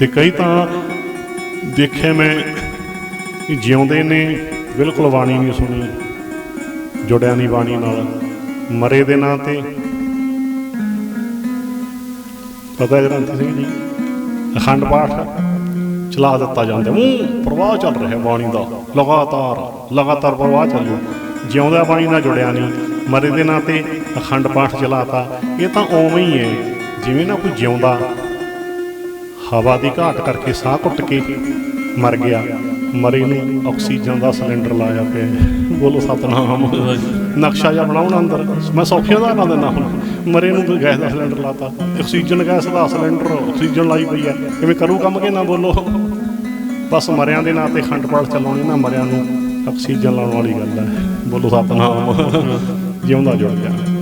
ਤੇ ਕਈ ਤਾਂ ਦੇਖਿਆ ਮੈਂ ਕਿ ਜਿਉਂਦੇ ਨੇ, ਬਿਲਕੁਲ ਬਾਣੀ ਨਹੀਂ ਸੁਣੀ, ਜੁੜਿਆ ਨਹੀਂ ਬਾਣੀ ਨਾਲ, ਮਰੇ ਦੇ ਨਾਂ ਤੇ। ਪਤਾ ਗ੍ਰੰਥ ਸਿੰਘ ਜੀ, ਅਖੰਡ ਪਾਠ ਚਲਾ ਦਿੱਤਾ ਜਾਂਦਾ ਉਹ ਪ੍ਰਵਾਹ ਚੱਲ ਰਿਹਾ ਬਾਣੀ ਦਾ, ਲਗਾਤਾਰ ਲਗਾਤਾਰ ਪ੍ਰਵਾਹ ਚੱਲੂ ਜਿਉਂਦਾ ਬਾਣੀ ਨਾਲ ਜੁੜਿਆ ਨਹੀਂ, ਮਰੇ ਦੇ ਨਾਂ ਤੇ ਅਖੰਡ ਪਾਠ ਚਲਾਤਾ ਇਹ ਤਾਂ ਉਵੇਂ ਹੀ ਹੈ, ਜਿਵੇਂ ਨਾ ਕੋਈ ਜਿਉਂਦਾ ਹਵਾ ਦੀ ਘਾਟ ਕਰਕੇ ਸਾਹ ਘੁੱਟ ਕੇ ਮਰ ਗਿਆ। ਮਰੇ ਨੂੰ ਆਕਸੀਜਨ ਦਾ ਸਿਲੰਡਰ ਲਾਇਆ ਪਿਆ। ਬੋਲੋ ਸਤਨਾਮ। ਨਕਸ਼ਾ ਜਿਹਾ ਬਣਾਉਣਾ ਅੰਦਰ। ਮੈਂ ਸੌਖਿਆਂ ਦਾ ਨਾ ਦਿੰਦਾ ਹੁਣ। ਮਰੇ ਨੂੰ ਗੈਸ ਦਾ ਸਿਲੰਡਰ ਲਾਤਾ। ਆਕਸੀਜਨ ਗੈਸ ਦਾ ਸਿਲੰਡਰ ਆਕਸੀਜਨ ਲਾਈ ਪਈ ਹੈ। ਕਿਵੇਂ ਕਰੂ ਕੰਮ ਕਿ ਨਾ ਬੋਲੋ? ਬਸ ਮਰਿਆਂ ਦੇ ਨਾਂ ਤੇ ਖੰਡ ਪਾਠ ਚਲਾਉਣੀ ਨਾ ਮਰਿਆਂ ਨੂੰ। ਆਕਸੀਜਨ ਲਾਉਣ ਵਾਲੀ ਗੱਲ ਹੈ। ਬੋਲੋ ਸਤਨਾਮ। ਜਿਉਂਦਾ ਜੁੜ ਗਿਆ।